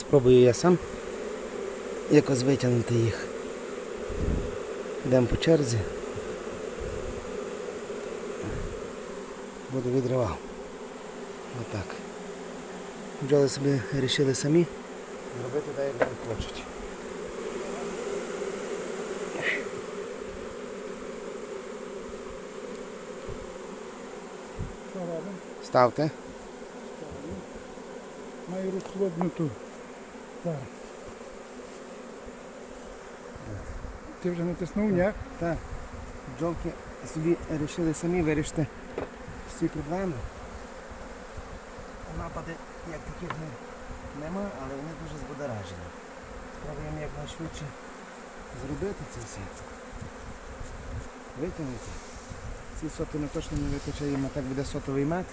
Спробую я сам якось витягнути їх. Йдемо по черзі. Буду відривав. Отак. Бджоли собі вирішили самі зробити так, як вони хочуть. Ставте. Маю розхлопнуту. Так. Ти вже натиснув, ні? Так. Бджолки собі вирішили самі вирішити всі проблеми. Напади як таких не, нема, але вони дуже збудоражені. Спробуємо якнайшвидше зробити це все. Витягнути. Ці соти ми точно не витачаємо, так буде сотовий мед.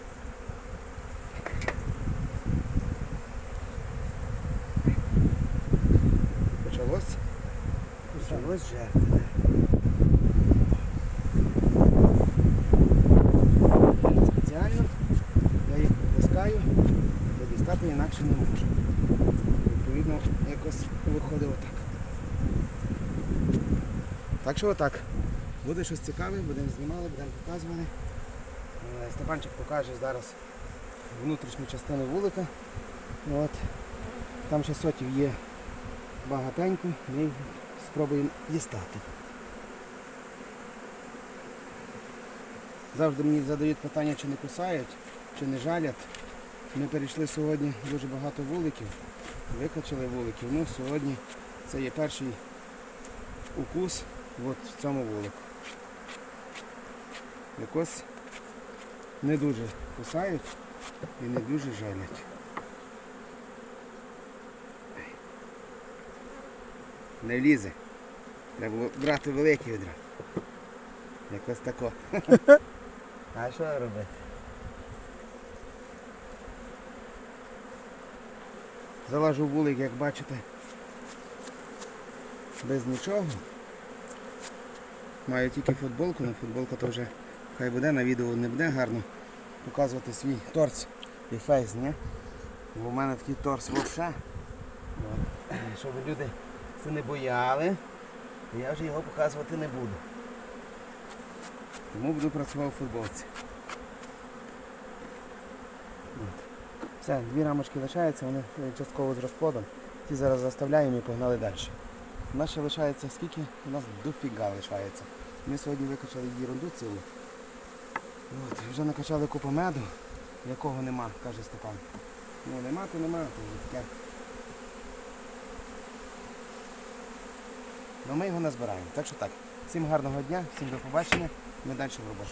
Почалось жерти. Спеціально я їх притискаю, бо дістати інакше не можу. Відповідно, якось виходить отак. Так що отак. Буде щось цікаве, будемо знімали, будемо показувати. Е, Степанчик покаже зараз внутрішню частину вулика. От. Там ще сотів є багатенько, спробуємо дістати. Завжди мені задають питання, чи не кусають, чи не жалять. Ми перейшли сьогодні дуже багато вуликів, викачали вуликів. Ну, сьогодні це є перший укус от в цьому вулику. Якось не дуже кусають і не дуже жалять. Не влізе. Треба було брати великі відра. Якось тако. А що робити? Залажу вулик, як бачите, без нічого. Маю тільки футболку, але футболка то вже хай буде, на відео не буде гарно показувати свій торс і фейс, ні? Бо в мене такий торс взагалі. Щоб люди це не бояли, я вже його показувати не буду. Тому буду працювати в футболці. От. Все, дві рамочки лишаються, вони е, частково з розплодом. Ті зараз заставляємо і погнали далі. У нас ще лишається скільки? У нас дофіга лишається. Ми сьогодні викачали ерунду цілу. От, вже накачали купу меду, якого нема, каже Степан. Ну нема, то нема, то таке. Ну ми його назбираємо. Так що так. Всім гарного дня, всім до побачення. Ми далі в роботі.